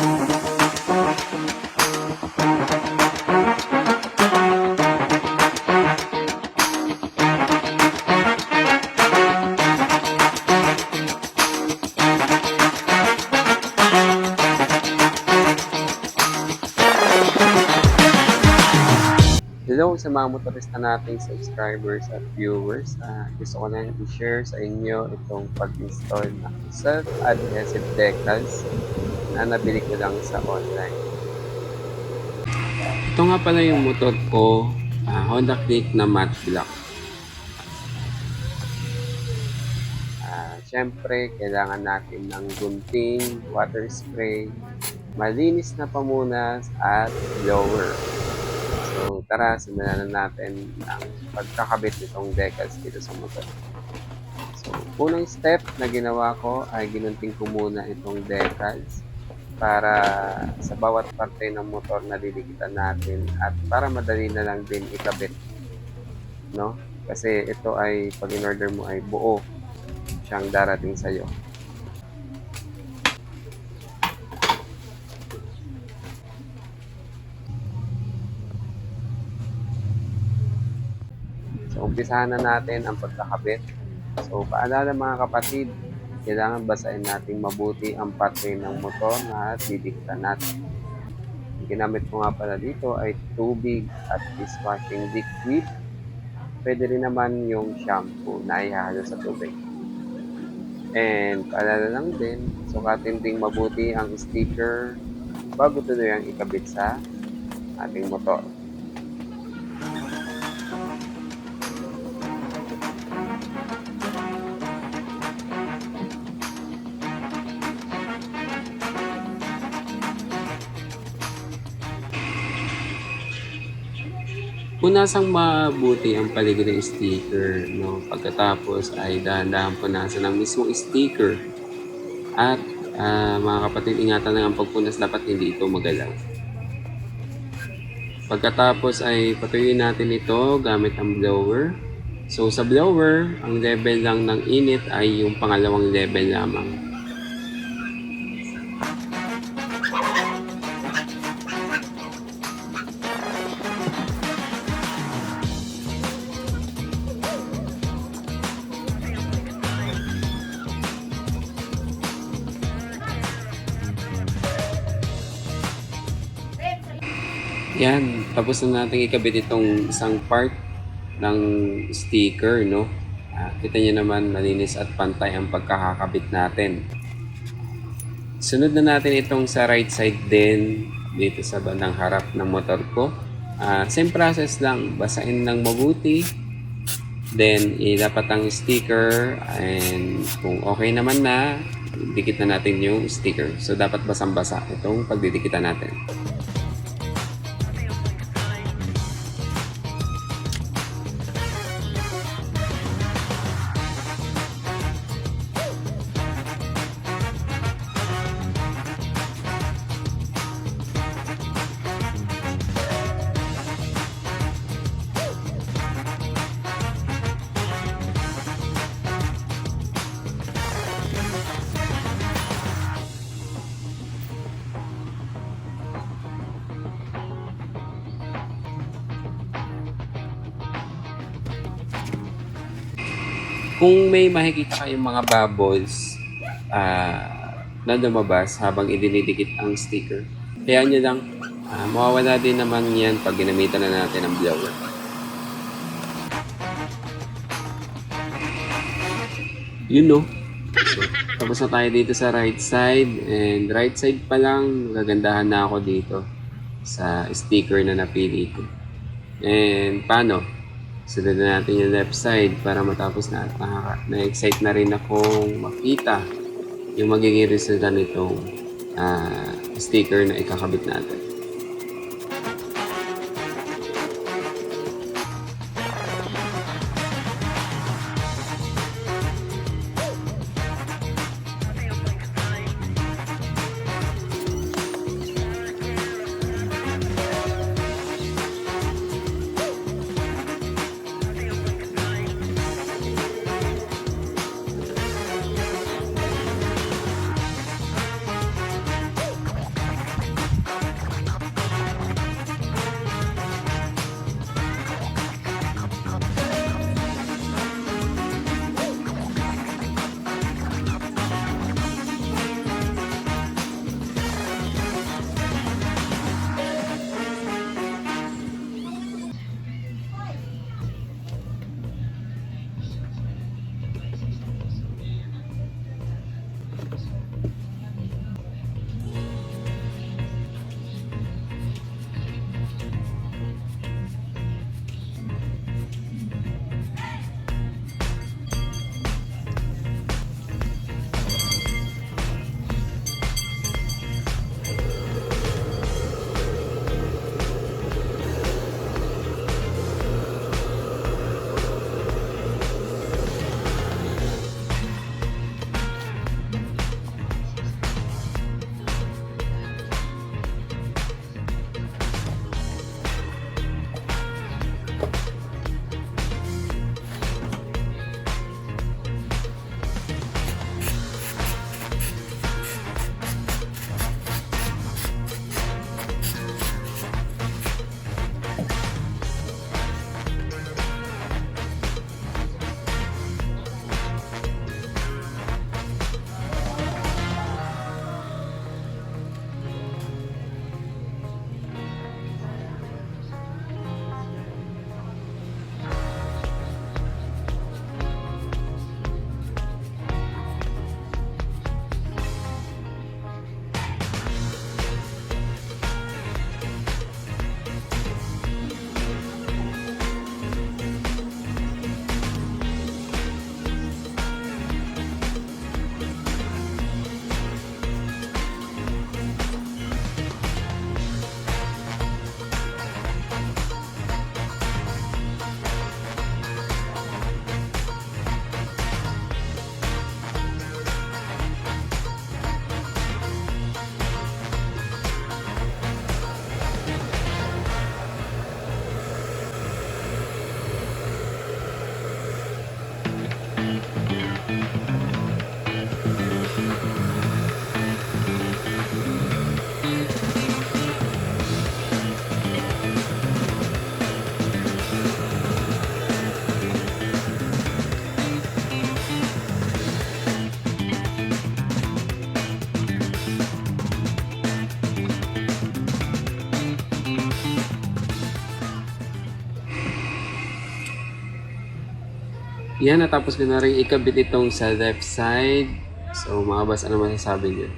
Thank you. Hello sa mga motorista nating subscribers at viewers. Ah, gusto ko lang i-share sa inyo itong pag-install ng self-adhesive decals na nabili ko lang sa online. Ito nga pala yung motor ko, ah, Honda Click na matte black. Ah, Siyempre, kailangan natin ng gunting, water spray, malinis na pamunas at blower. So tara, simulan na natin ang pagkakabit nitong decals dito sa motor. So, unang step na ginawa ko ay ginunting ko muna itong decals para sa bawat parte ng motor na didikitan natin at para madali na lang din ikabit. No? Kasi ito ay pag in-order mo ay buo siyang darating sa'yo. So, umpisahan na natin ang pagkakabit. So, paalala mga kapatid, kailangan basahin natin mabuti ang parte ng motor na didiktan natin. Ang ginamit ko nga pala dito ay tubig at dishwashing liquid. Pwede rin naman yung shampoo na ihalo sa tubig. And paalala lang din, sukatin ding mabuti ang sticker bago tuloy ang ikabit sa ating motor. Punasang mabuti ang paligid ng sticker, no? Pagkatapos ay dahan-dahan punasan ng mismong sticker. At ah, mga kapatid, ingatan lang ang pagpunas dapat hindi ito magalaw. Pagkatapos ay patuyuin natin ito gamit ang blower. So sa blower, ang level lang ng init ay yung pangalawang level lamang. Yan, tapos na natin ikabit itong isang part ng sticker, no? Ah, kita nyo naman, malinis at pantay ang pagkakakabit natin. Sunod na natin itong sa right side din, dito sa bandang harap ng motor ko. Ah, same process lang, basahin ng mabuti. Then, ilapat ang sticker and kung okay naman na, dikit na natin yung sticker. So, dapat basang-basa itong pagdidikitan natin. Kung may makikita kayong mga bubbles ah na lumabas habang idinidikit ang sticker, kaya nyo lang, ah, mawawala din naman yan pag ginamitan na natin ang blower. Yun no. So, tapos na tayo dito sa right side and right side pa lang gagandahan na ako dito sa sticker na napili ko. And paano? Sunod na natin yung left side para matapos na. Nakaka- Na-excite na rin akong makita yung magiging resulta nitong ah, sticker na ikakabit natin. Yan, natapos ko na rin ikabit itong sa left side. So, mga boss, ano masasabi niyo?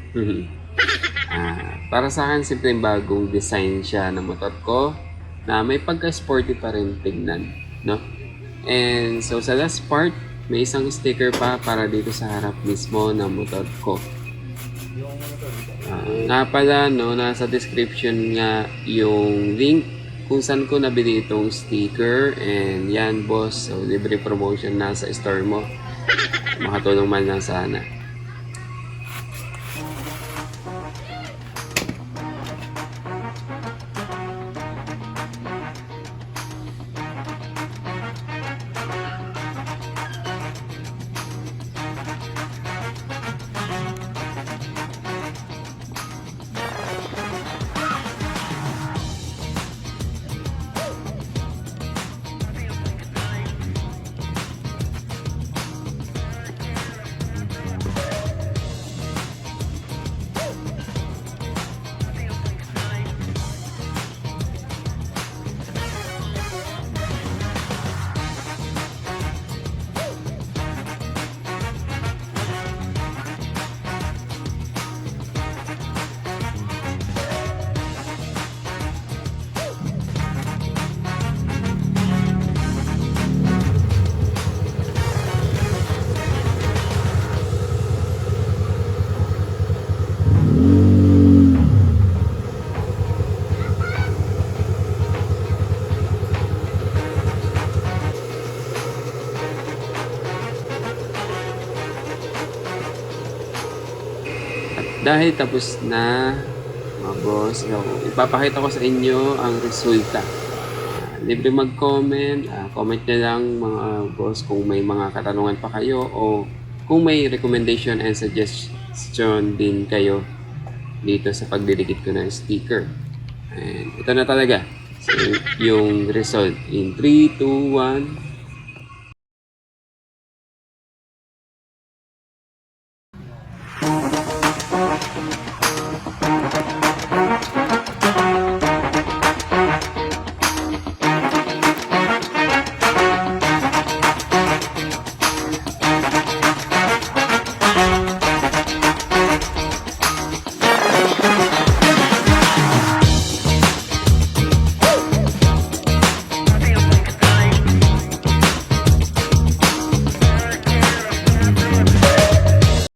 Ah, para sa akin, simple bagong design siya ng motor ko na may pagka-sporty pa rin tignan, no? And so, sa last part, may isang sticker pa para dito sa harap mismo ng motor ko. Ah, nga pala, no, nasa description nga yung link kung saan ko nabili itong sticker. And yan, boss. So, libre promotion na sa store mo. Makatulong man lang sana. Dahil tapos na, mga boss, so, ipapakita ko sa inyo ang resulta. Ah, libre mag-comment, ah, comment na lang mga boss kung may mga katanungan pa kayo o kung may recommendation and suggestion din kayo dito sa pagdidikit ko ng sticker. And ito na talaga. So, yung result in 3, 2, 1.